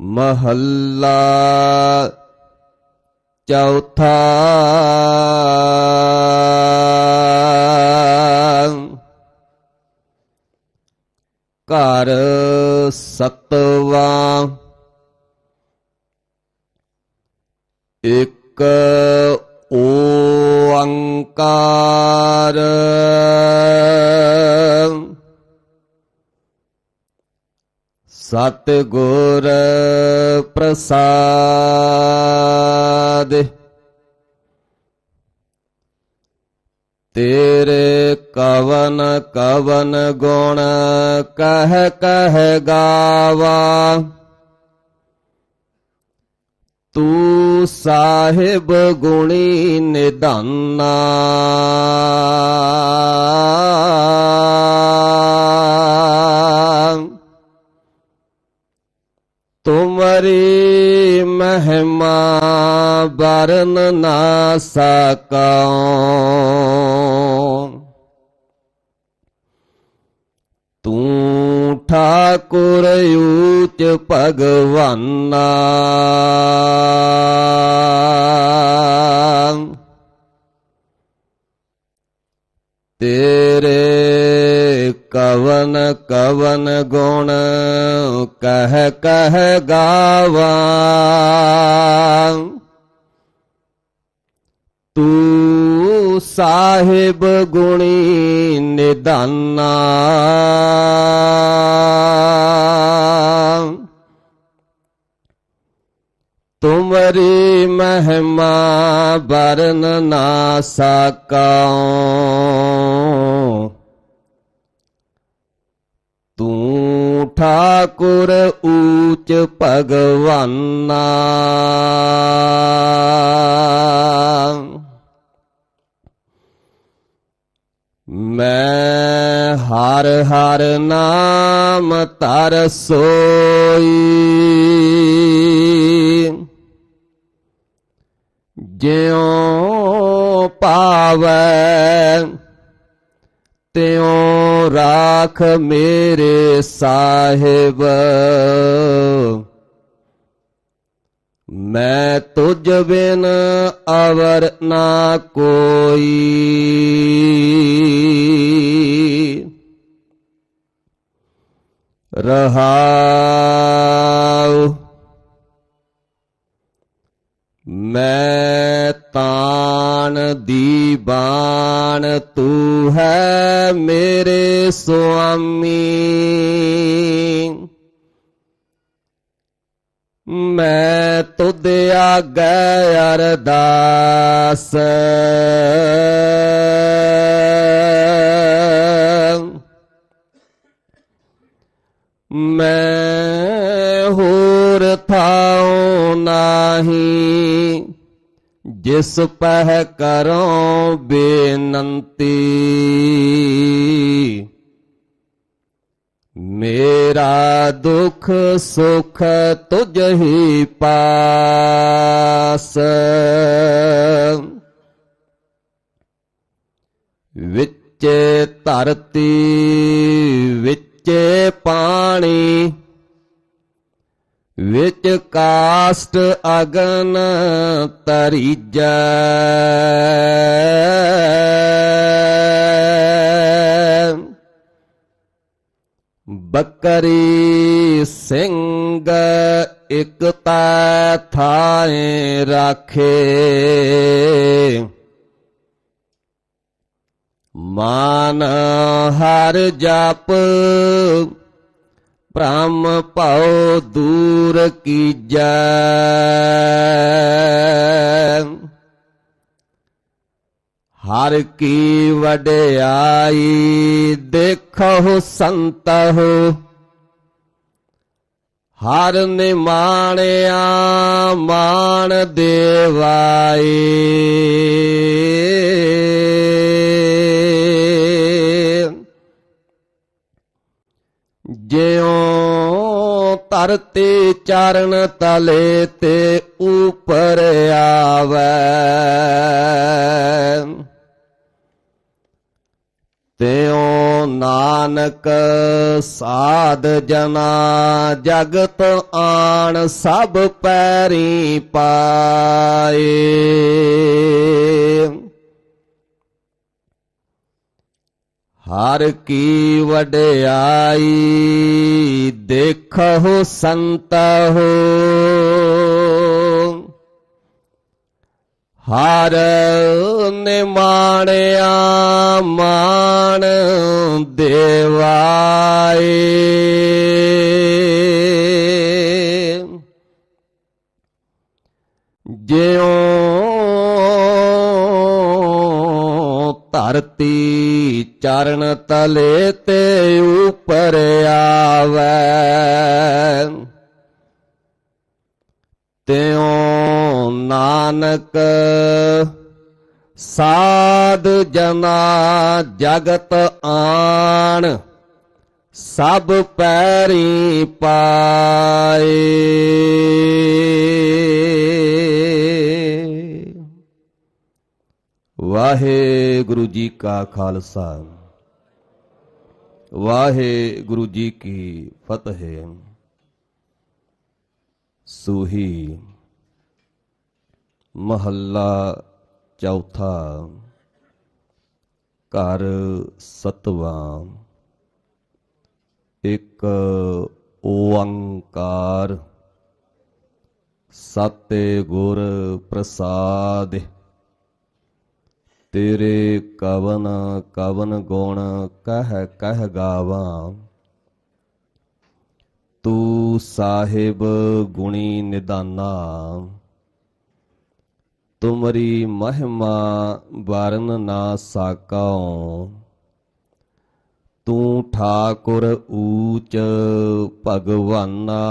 ਮਹੱਲਾ ਚੌਥਾ ਘਰ ਸਤਵਾ ਇੱਕ ਓੰਕਾਰ ਸਤ ਗੁਰ ਪ੍ਰਸਾਦ। ਤੇਰੇ ਕਵਨ ਕਵਨ ਗੁਣ ਕਹਿ ਕਹ ਗਾਵਾ। ਤੂੰ ਸਾਹਿਬ ਗੁਣੀ ਨਿਧਾਨਾ। ਤੁਮਰੀ ਮਹਿਮਾ ਬਰਨ ਨਾ ਸਕਾਂ ਤੂੰ ਠਾਕੁਰ ਊਚ ਭਗਵਾਨਾ। ਤੇਰੇ कवन कवन गुण कह कह गावा तू साहिब गुणी निदाना तुमरी महिमा बरन ना सकाऊं ਤੂੰ ਠਾਕੁਰ ਊਚ ਭਗਵਾਨਾ। ਮੈਂ ਹਰ ਹਰ ਨਾਮ ਤਰ ਸੋਈ ਜਿਉ ਪਾਵੈ ਤਿਉ ਰਾਖ ਮੇਰੇ ਸਾਹਿਬ। ਮੈਂ ਤੁਝ ਬਿਨ ਅਵਰ ਨਾ ਕੋਈ। ਰਹਾਉ। ਮੈਂ ਤਾਨ ਦੀ ਮੇਰੇ ਸੁਆਮੀ। ਮੈਂ ਤੁਧ ਆਗੈ ਅਰਦਾਸ। ਮੈਂ ਹੋਰ ਥਾਉ ਨਾਹੀ। ਜਿਸ ਪਹਿ ਕਰੋ ਬੇਨੰਤੀ। ਮੇਰਾ ਦੁਖ ਸੁਖ ਤੁਝ ਹੀ ਪਾਸ। ਵਿੱਚ ਧਰਤੀ ਵਿੱਚ ਕਾਸਟ ਅਗਨ ਤਰੀਜੈ ਬੱਕਰੀ ਸਿੰਘ ਇਕ ਤੈ ਥਾਏ ਰਾਖੇ। ਮਾਨ ਹਰ ਜਪ ਭ੍ਰਮ ਭਉ ਦੂਰ ਕੀਜੈ। ਹਰ ਕੀ ਵਡਿਆਈ ਦੇਖੋ ਸੰਤਹੁ। ਹਰ ਨਿਮਾਣਿਆ ਮਾਨ ਦੇਵਾਏ ਜਿਉ ਧਰਤੀ ਚਰਨ ਤਲੇ ਤੇ ਉਪਰ ਆਵੈ। ਤਿਉ ਨਾਨਕ ਸਾਧ ਜਨਾ ਜਗਤ ਆਣ ਸਭ ਪੈਰੀ ਪਾਏ। ਹਰ ਕੀ ਵਡਿਆਈ ਦੇਖ ਸੰਤਹੁ ਹਰ ਨਿਮਾਣਿਆ ਮਾਨ ਦੇਵਾਏ। ਜਿਉ ਧਰਤੀ ਚਰਨ ਤਲੇ ਤੇ ਨਾਨਕ, ਸਾਧ ਜਨਾ ਜਗਤ ਆਣ, ਸਭ ਪੈਰੀ ਪਾਏ। ਵਾਹਿਗੁਰੂ ਜੀ ਕਾ ਖਾਲਸਾ। ਵਾਹਿਗੁਰੂ ਜੀ ਕੀ ਫਤਿਹ। ਸੂਹੀ ਮਹੱਲਾ ਚੌਥਾ। ਘਰ ਸਤਵਾਂ। ਇੱਕ ਓੰਕਾਰ। ਸਤਿ ਗੁਰ ਪ੍ਰਸਾਦਿ। ਤੇਰੇ ਕਵਨ ਕਵਨ ਗੁਣ ਕਹਿ ਕਹਿ ਗਾਵਾਂ। ਤੂੰ ਸਾਹਿਬ ਗੁਣੀ ਨਿਦਾਨਾ। ਤੁਮਰੀ ਮਹਿਮਾ ਵਰਨ ਨਾ ਸਾਕਾਉ। ਤੂੰ ਠਾਕੁਰ ਊਚ ਭਗਵਾਨਾ।